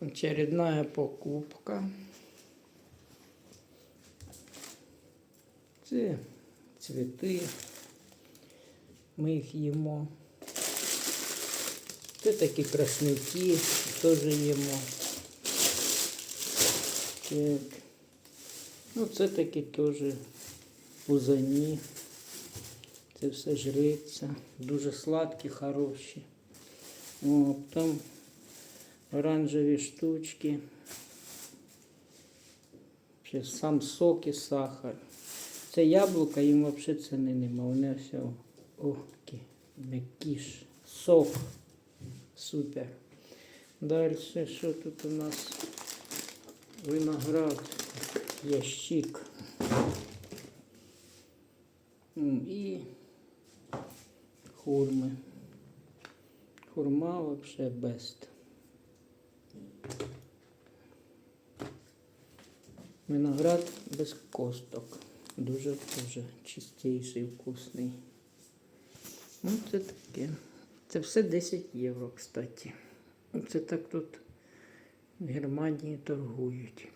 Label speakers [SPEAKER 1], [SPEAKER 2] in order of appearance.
[SPEAKER 1] Очередная покупка. Це цвіти. Ми їх їмо. Це такі красники, теж їмо. Так. Ну, це такі теж пузані. Це все жриться. Дуже сладкі, хороші. О, там оранжеві штучки. Ще сам сок і сахар. Це яблука, їм взагалі ціни нема. Вони все охкі, м'якіш. Сок. Супер. Далі що тут у нас? Виноград, ящик. І хурми. Хурма вообще бест. Виноград без косток. Дуже дуже чистіший, вкусний. Ну, це таке. Це все 10 євро, кстати. Це так тут в Германії торгують.